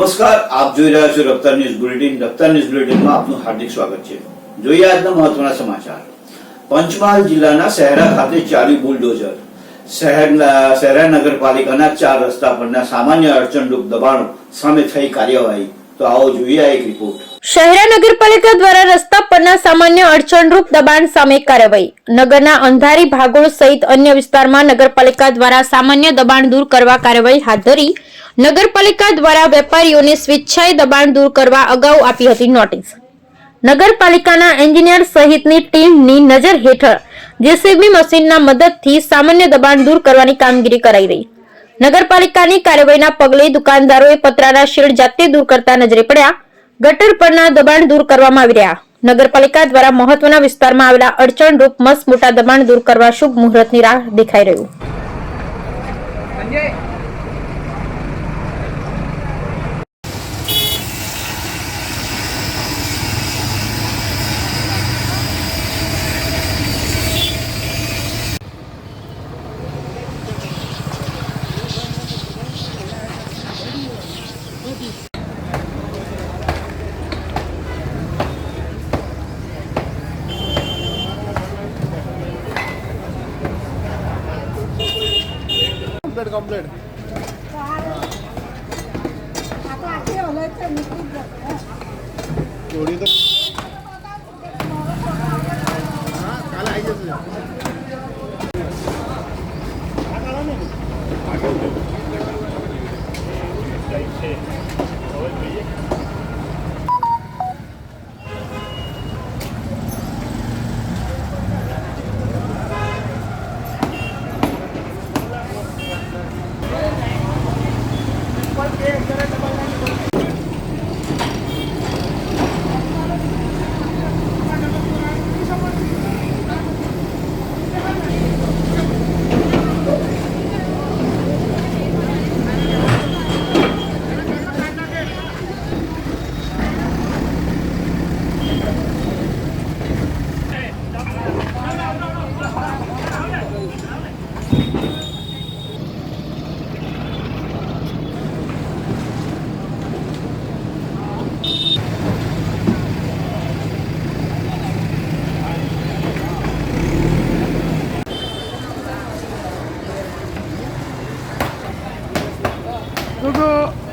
આપ જોઈ રહ્યા છો Raftaar news bulletin. Raftaar news બુલેટિનમાં આપનું હાર્દિક સ્વાગત છે. જોઈએ આજના મહત્વના સમાચાર. પંચમહાલ જિલ્લાના શહેરા ખાતે ચાલ્યું બુલડોઝર. શહેરના શહેરા નગરપાલિકાના ચાર રસ્તા પરના સામાન્ય અડચણરૂપ દબાણો સામે થઈ કાર્યવાહી. તો આવો જોઈએ એક રિપોર્ટ શહેરા નગરપાલિકા દ્વારા રસ્તા પરના સામાન્ય અડચણરૂપ દબાણ સામે કાર્યવાહી. નગરના અંધારી ભાગોળ સહિત અન્ય વિસ્તારમાં નગરપાલિકા દ્વારા સામાન્ય દબાણ દૂર કરવા કાર્યવાહી હાથ ધરી નગરપાલિકા દ્વારા વેપારીઓને સ્વેચ્છાએ દબાણ દૂર કરવા અગાઉ આપી હતી નોટિસ. નગરપાલિકાના એન્જિનિયર સહિતની ટીમની નજર હેઠળ જેસીબી મશીનના મદદથી સામાન્ય દબાણ દૂર કરવાની કામગીરી કરાઈ રહી. નગરપાલિકાની કાર્યવાહીના પગલે દુકાનદારોએ પતરાના શેડ જાતે દૂર કરતા નજરે પડ્યા. ગટર પરના દબાણ દૂર કરવામાં આવી રહ્યા. નગરપાલિકા દ્વારા મહત્વના વિસ્તારમાં આવેલા અડચણરૂપ મસ્ત મોટા દબાણ દૂર કરવા શુભ મુહૂર્તની રાહ દેખાઈ રહ્યું. કમ્પ્લીટ કમ્પ્લીટ ચોરી તો હા જોઈએ 哥哥。